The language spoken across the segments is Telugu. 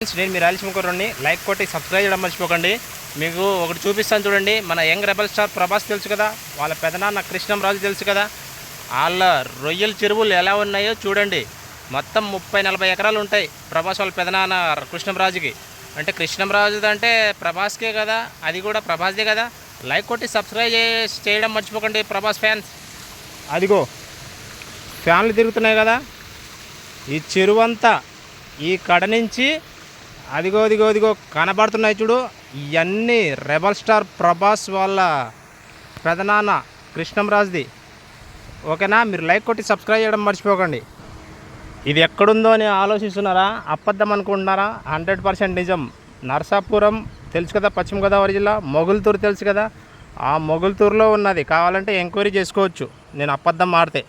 ఫ్రెండ్స్ నేను మీరు ఆలస్యముకరండి లైక్ కొట్టి సబ్స్క్రైబ్ చేయడం మర్చిపోకండి. మీకు ఒకటి చూపిస్తాను చూడండి. మన యంగ్ రెబల్ స్టార్ ప్రభాస్ తెలుసు కదా? వాళ్ళ పెదనాన్న కృష్ణంరాజు తెలుసు కదా? వాళ్ళ రొయ్యల చెరువులు ఎలా ఉన్నాయో చూడండి. మొత్తం ముప్పై నలభై ఎకరాలు ఉంటాయి ప్రభాస్ వాళ్ళ పెదనాన్న కృష్ణంరాజుకి. అంటే కృష్ణంరాజు అంటే ప్రభాస్కే కదా? అది కూడా ప్రభాస్దే కదా? లైక్ కొట్టి సబ్స్క్రైబ్ చేయడం మర్చిపోకండి ప్రభాస్ ఫ్యాన్స్. అదిగో ఫ్యాన్లు తిరుగుతున్నాయి కదా? ఈ చెరువంతా ఈ కడ నుంచి అదిగో అదిగో అదిగో కనబడుతున్నాయి చూడు. ఇవన్నీ రెబల్ స్టార్ ప్రభాస్ వాళ్ళ పెదనాన్న కృష్ణంరాజ్ది. ఓకేనా? మీరు లైక్ కొట్టి సబ్స్క్రైబ్ చేయడం మర్చిపోకండి. ఇది ఎక్కడుందో అని ఆలోచిస్తున్నారా? అబద్ధం అనుకుంటున్నారా? హండ్రెడ్ పర్సెంట్ నిజం. నర్సాపురం తెలుసు కదా పశ్చిమ గోదావరి జిల్లా. మొగుల్తూరు తెలుసు కదా. ఆ మొగుల్తూరులో ఉన్నది. కావాలంటే ఎంక్వైరీ చేసుకోవచ్చు. నేను అబద్ధం ఆడితే.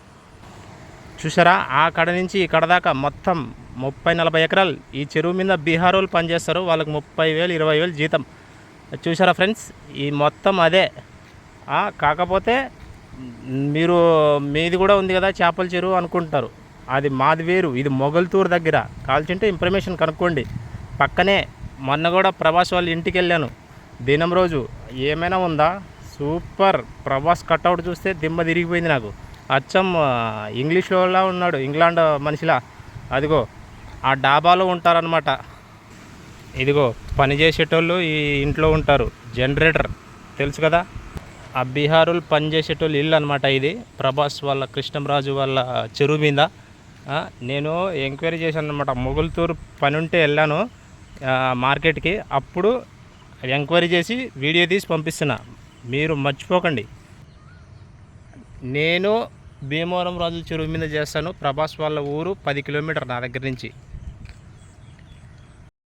చూసారా? ఆ కడ నుంచి ఇక్కడ దాకా మొత్తం ముప్పై నలభై ఎకరాలు. ఈ చెరువు మీద బీహార్ వాళ్ళు పనిచేస్తారు. వాళ్ళకి ముప్పై వేలు ఇరవై వేలు జీతం. చూసారా ఫ్రెండ్స్? ఈ మొత్తం అదే. కాకపోతే మీరు మీది కూడా ఉంది కదా చేపల చెరువు అనుకుంటారు. అది మాది వేరు. ఇది మొగల్తూరు దగ్గర. కాల్చింటే ఇన్ఫర్మేషన్ కనుక్కోండి. పక్కనే మొన్న కూడా ప్రభాస్ వాళ్ళ ఇంటికి వెళ్ళాను. దినం రోజు ఏమైనా ఉందా? సూపర్. ప్రభాస్ కట్అవుట్ చూస్తే దిమ్మ తిరిగిపోయింది నాకు. అచ్చం ఆ, ఇంగ్లీష్లో ఉన్నాడు. ఇంగ్లాండ్ మనిషిలా. అదిగో ఆ డాబాలో ఉంటారనమాట ఇదిగో పని చేసేటోళ్ళు ఈ ఇంట్లో ఉంటారు. జనరేటర్ తెలుసు కదా? ఆ బీహారులు పని చేసేటోళ్ళు ఇల్లు అనమాట ఇది. ప్రభాస్ వాళ్ళ కృష్ణంరాజు వాళ్ళ చెరువు మీద. నేను ఎంక్వైరీ చేశాను అనమాట మొగుల్తూరు పని ఉంటే వెళ్ళాను మార్కెట్కి. అప్పుడు ఎంక్వైరీ చేసి వీడియో తీసి పంపిస్తున్నా. మీరు మర్చిపోకండి. నేను భీమవరం రాజు చెరువు మీద చేస్తాను. ప్రభాస్ వాళ్ళ ఊరు పది కిలోమీటర్ నా దగ్గర నుంచి.